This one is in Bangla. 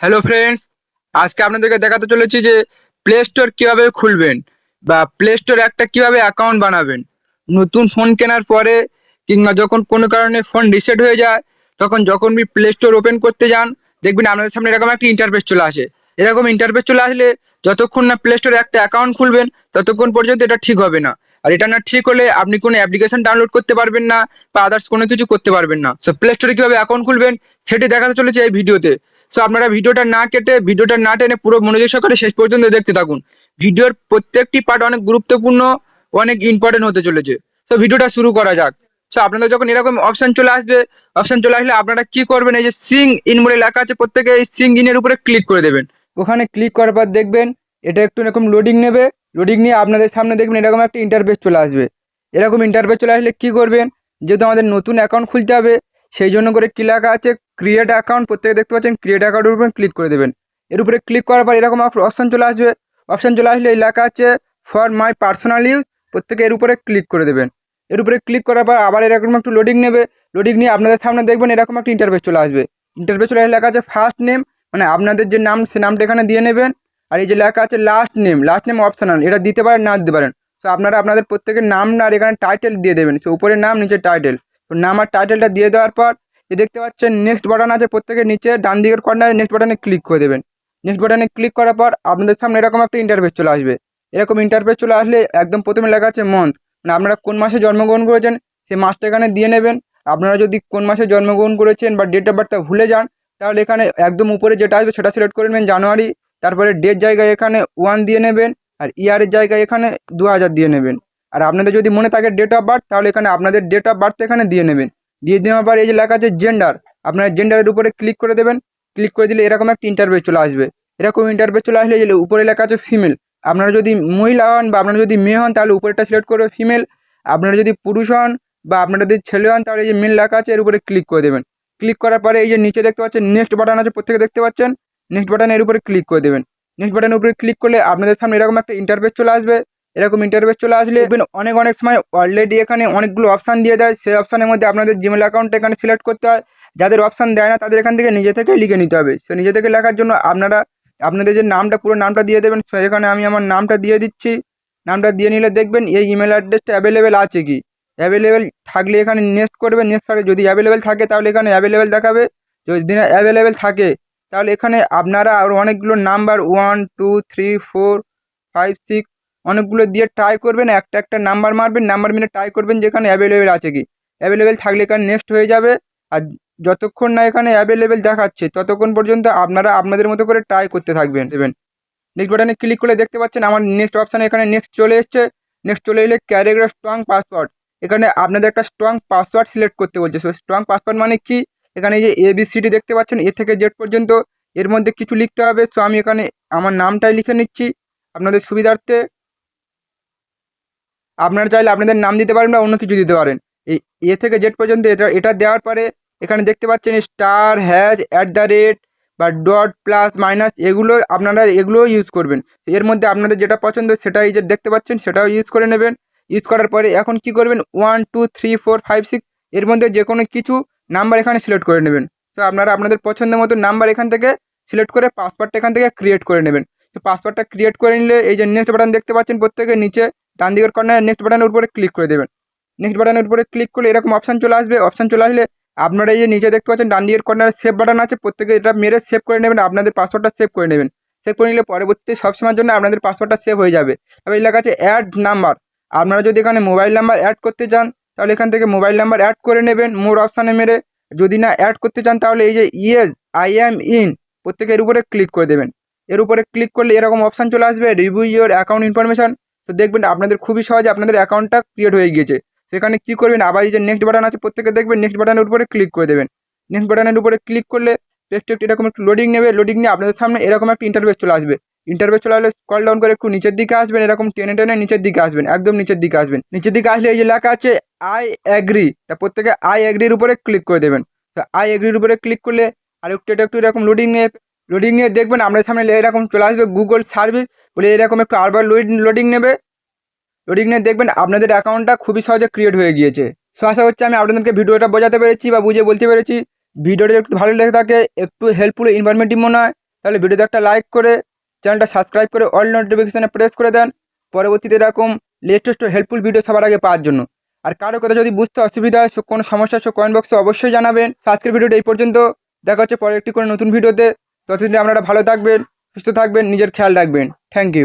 হ্যালো ফ্রেন্ডস আজকে আপনাদেরকে দেখাতে চলেছি যে প্লে স্টোর কীভাবে খুলবেন বা প্লে স্টোর একটা কীভাবে অ্যাকাউন্ট বানাবেন। নতুন ফোন কেনার পরে কিংবা যখন কোনো কারণে ফোন রিসেট হয়ে যায়, তখন যখন প্লে স্টোর ওপেন করতে যান, দেখবেন আপনাদের সামনে এরকম একটা ইন্টারফেস চলে আসে। এরকম ইন্টারফেস চলে আসলে যতক্ষণ না প্লে স্টোরে একটা অ্যাকাউন্ট খুলবেন, ততক্ষণ পর্যন্ত এটা ঠিক হবে না। আর এটা না ঠিক হলে আপনি কোনো অ্যাপ্লিকেশন ডাউনলোড করতে পারবেন না বা আদার্স কোনো কিছু করতে পারবেন না। সো প্লে স্টোরে কীভাবে অ্যাকাউন্ট খুলবেন সেটি দেখাতে চলেছে এই ভিডিওতে। সো আপনারা ভিডিওটা না কেটে, ভিডিওটা না টেনে পুরো মনোযোগ সহকারে শেষ পর্যন্ত দেখতে থাকুন। ভিডিওর প্রত্যেকটি পার্ট অনেক গুরুত্বপূর্ণ, অনেক ইম্পর্টেন্ট হতে চলেছে। সো ভিডিওটা শুরু করা যাক। সো আপনাদের যখন এরকম অপশন চলে আসবে অপশান চলে আসলে আপনারা কি করবেন, এই যে সিং ইন বলে লেখা আছে প্রত্যেকে এই সিং ইনের উপরে ক্লিক করে দেবেন। ওখানে ক্লিক করার পর দেখবেন, এটা একটু এরকম লোডিং নেবে। লোডিং নিয়ে আপনাদের সামনে দেখবেন এরকম একটা ইন্টারফেস চলে আসবে। এরকম ইন্টারফেস চলে আসলে কি করবেন? যেহেতু আমাদের নতুন অ্যাকাউন্ট খুলতে হবে, সেই জন্য করে কি লেখা আছে? ক্রিয়েট অ্যাকাউন্ট প্রত্যেকে দেখতে পাচ্ছেন ক্রিয়েট অ্যাকাউন্টের উপরে ক্লিক করে দেবেন। এর উপরে ক্লিক করার পর এরকম অপশান চলে আসবে। অপশান চলে আসলে এই লেখা আছে ফর মাই পার্সোনাল ইউজ প্রত্যেকে এর উপরে ক্লিক করে দেবেন। এর উপরে ক্লিক করার পর আবার এরকম একটু লোডিং নেবে। লোডিং নিয়ে আপনাদের সামনে দেখবেন এরকম একটা ইন্টারফেস চলে আসবে। ইন্টারফেস চলে আসলে লেখা আছে ফার্স্ট নেম মানে আপনাদের যে নাম, সে নামটা এখানে দিয়ে নেবেন। আর এই যে লেখা আছে last name last name optional এটা দিতে পারেন, না দিতে পারেন। তো আপনারা আপনাদের প্রত্যেকের নাম আর এখানে টাইটেল দিয়ে দেবেন। তো উপরের নাম নিচে টাইটেল তো নাম আর টাইটেলটা দিয়ে দেওয়ার পর, এ দেখতে পাচ্ছেন নেক্সট বাটন আছে প্রত্যেকের নিচে, ডান দিকের কর্নারে নেক্সট বাটনে ক্লিক করে দেবেন। নেক্সট বাটনে ক্লিক করার পর, আপনাদের সামনে এরকম একটা ইন্টারফেস চলে আসবে। এরকম ইন্টারফেস চলে আসলে একদম প্রথমে লেখা আছে মন্থ মানে আপনারা কোন মাসে জন্মগ্রহণ করেছেন সেই মাসটা এখানে দিয়ে নেবেন। আপনারা যদি কোন মাসে জন্মগ্রহণ করেছেন বা ডেট অফ বার্থটা ভুলে যান, তাহলে এখানে একদম উপরে যেটা আসবে সেটা সিলেক্ট করে নেবেন জানুয়ারি। তারপরে ডেট জায়গায় এখানে ওয়ান দিয়ে নেবেন আর ইয়ারের জায়গায় এখানে দু হাজার দিয়ে নেবেন। আর আপনাদের যদি মনে থাকে ডেট অফ বার্থ তাহলে এখানে আপনাদের ডেট অফ বার্থ এখানে দিয়ে নেবেন। দিয়ে দেওয়ার পর এই যে লেখা আছে জেন্ডার আপনার জেন্ডারের উপরে ক্লিক করে দেবেন। ক্লিক করে দিলে এরকম একটা ইন্টারভিউ চলে আসবে। এরকম ইন্টারভিউ চলে আসলে যে উপরে লেখা আছে ফিমেল আপনারা যদি মহিলা হন বা আপনারা যদি মেয়ে হন, তাহলে উপরেটা সিলেক্ট করবে ফিমেল আপনারা যদি পুরুষ হন বা আপনারা যদি ছেলে হন, তাহলে এই যে মেল লেখা আছে এর উপরে ক্লিক করে দেবেন। ক্লিক করার পরে এই যে নিচে দেখতে পাচ্ছেন নেক্সট বাটন আছে, প্রত্যেকে দেখতে পাচ্ছেন। নেক্সট বাটন এর উপরে ক্লিক করে দেবেন। নেক্সট বাটনের উপরে ক্লিক করলে আপনাদের সামনে এরকম একটা ইন্টারফেস চলে আসবে। এরকম ইন্টারফেস চলে আসলে অনেক অনেক সময় অলরেডি এখানে অনেকগুলো অপশান দিয়ে দেয়। সেই অপশানের মধ্যে আপনাদের জিমেল অ্যাকাউন্টটা এখানে সিলেক্ট করতে হয়। যাদের অপশান দেয় না, তাদের এখান থেকে নিজে থেকে লিখে নিতে হবে। সে নিজে থেকে লেখার জন্য আপনারা, আপনাদের যে নামটা, পুরো নামটা দিয়ে দেবেন। সেখানে আমি আমার নামটা দিয়ে দিচ্ছি। নামটা দিয়ে নিলে দেখবেন এই ইমেল অ্যাড্রেসটা অ্যাভেলেবেল আছে কি? অ্যাভেলেবেল থাকলে এখানে নেক্সট করবে। নেক্সট যদি অ্যাভেলেবেল থাকে, তাহলে এখানে অ্যাভেলেবেল দেখাবে। যদি না অ্যাভেলেবেল থাকে তাহলে এখানে আপনারা আরও অনেকগুলো number one two three four five six অনেকগুলো দিয়ে ট্রাই করবেন। একটা একটা নাম্বার মারবেন, নাম্বার মিলে ট্রাই করবেন যেখানে অ্যাভেলেবেল আছে কি। অ্যাভেলেবেল থাকলে এখানে নেক্সট হয়ে যাবে। আর যতক্ষণ না এখানে অ্যাভেলেবেল দেখাচ্ছে, ততক্ষণ পর্যন্ত আপনারা আপনাদের মতো করে ট্রাই করতে থাকবেন। দেবেন। নেক্সট বাটনে ক্লিক করলে দেখতে পাচ্ছেন আমার নেক্সট অপশানে এখানে নেক্সট চলে এসছে। নেক্সট চলে এলে ক্যারিয়ার স্ট্রং পাসওয়ার্ড এখানে আপনাদের একটা স্ট্রং পাসওয়ার্ড সিলেক্ট করতে বলছে। সো স্ট্রং পাসওয়ার্ড মানে কি? এখানে যে এবিসিডি দেখতে পাচ্ছেন এ থেকে জেড পর্যন্ত। এর মধ্যে কিছু লিখতে হবে। সো আমি এখানে আমার নামটাই লিখে নিচ্ছি। আপনাদের সুবিধার্থে আপনারা চাইলে আপনাদের নাম দিতে পারেন বা অন্য কিছু দিতে পারেন। এই এ থেকে জেড পর্যন্ত এটা এটা দেওয়ার পরে এখানে দেখতে পাচ্ছেন star has at the rate বা ডট প্লাস মাইনাস এগুলো আপনারা, এগুলোও ইউজ করবেন। এর মধ্যে আপনাদের যেটা পছন্দ সেটাই যে দেখতে পাচ্ছেন, সেটাও ইউজ করে নেবেন। ইউজ করার পরে এখন কি করবেন? One two three four five six এর মধ্যে যে কোনো কিছু নাম্বার এখানে সিলেক্ট করে নেবেন। তো আপনারা আপনাদের পছন্দের মতো নাম্বার এখান থেকে সিলেক্ট করে পাসওয়ার্ডটা এখান থেকে ক্রিয়েট করে নেবেন। তো পাসওয়ার্ডটা ক্রিয়েট করে নিলে এই যে নেক্সট বাটন দেখতে পাচ্ছেন প্রত্যেকের নিচে ডান দিকের কর্নারে নেক্সট বাটনের উপরে ক্লিক করে দেবেন। নেক্সট বাটনের উপরে ক্লিক করলে এরকম অপশান চলে আসবে। অপশান চলে আসলে আপনারা এই যে নিচে দেখতে পাচ্ছেন ডান দিকের কর্নারে সেভ বাটন আছে। প্রত্যেকে এটা মেরে সেভ করে নেবেন, আপনাদের পাসওয়ার্ডটা সেভ করে নেবেন। সেভ করে নিলে পরবর্তী সবসময়ের জন্য আপনাদের পাসওয়ার্ডটা সেভ হয়ে যাবে। তবে লেখা আছে অ্যাড নাম্বার আপনারা যদি এখানে মোবাইল নাম্বার অ্যাড করতে চান তাহলে এখান থেকে মোবাইল নাম্বার অ্যাড করে নেবেন মোর অপশানে মেরে। যদি না অ্যাড করতে চান, তাহলে এই যে ইয়েস আই অ্যাম ইন প্রত্যেকে এর উপরে ক্লিক করে দেবেন। এর উপরে ক্লিক করলে এরকম অপশান চলে আসবে রিভিউ ইয়োর অ্যাকাউন্ট ইনফরমেশান তো দেখবেন আপনাদের খুবই সহজে আপনাদের অ্যাকাউন্টটা ক্রিয়েট হয়ে গিয়েছে। সেখানে কী করবেন? আবার এই যে নেক্সট বাটন আছে, প্রত্যেকে দেখবেন নেক্সট বাটনের উপরে ক্লিক করে দেবেন। নেক্সট বাটনের উপরে ক্লিক করলে টেক্সট একটু এরকম একটু লোডিং নেবে। লোডিং নিয়ে আপনাদের সামনে এরকম একটা ইন্টারভেস চলে আসবে। ইন্টারভেস চলে আসলে কল ডাউন করে একটু নিচের দিকে আসবেন, এরকম টেনে টেনে নিচের দিকে আসবেন, একদম নিচের দিকে আসবেন। নিচের দিকে আসলে এই যে লেখা আছে আই অ্যাগ্রি তা প্রত্যেকে আই অ্যাগ্রির উপরে ক্লিক করে দেবেন। তো আই অ্যাগ্রির উপরে ক্লিক করলে আর একটু এটা একটু এরকম লোডিং নিয়ে লোডিং নিয়ে দেখবেন আপনাদের সামনে এরকম চলে আসবে গুগল সার্ভিস বলে এরকম একটু আরবার লোডিং নেবে। লোডিং নিয়ে দেখবেন আপনাদের অ্যাকাউন্টটা খুবই সহজে ক্রিয়েট হয়ে গিয়েছে। সো আশা করছি আমি আপনাদেরকে ভিডিওটা বোঝাতে পেরেছি বা বুঝে বলতে পেরেছি। ভিডিওটা একটু ভালো লেগে থাকে, একটু হেল্পফুল ইনফরমেটিভ মনে হয়, তাহলে ভিডিওতে একটা লাইক করে, চ্যানেলটা সাবস্ক্রাইব করে অল নোটিফিকেশানে প্রেস করে দেন। পরবর্তীতে এরকম লেটেস্ট হেল্পফুল ভিডিও সবার আগে পাওয়ার জন্য। আর কারও কথা যদি বুঝতে অসুবিধা হয় কোনো সমস্যা সো কমেন্ট বক্সে অবশ্যই জানাবেন। আজকের ভিডিওটা এই পর্যন্ত। দেখা হচ্ছে পরে একটি কোনো নতুন ভিডিওতে ততদিন আপনারা ভালো থাকবেন, সুস্থ থাকবেন, নিজের খেয়াল রাখবেন। Thank you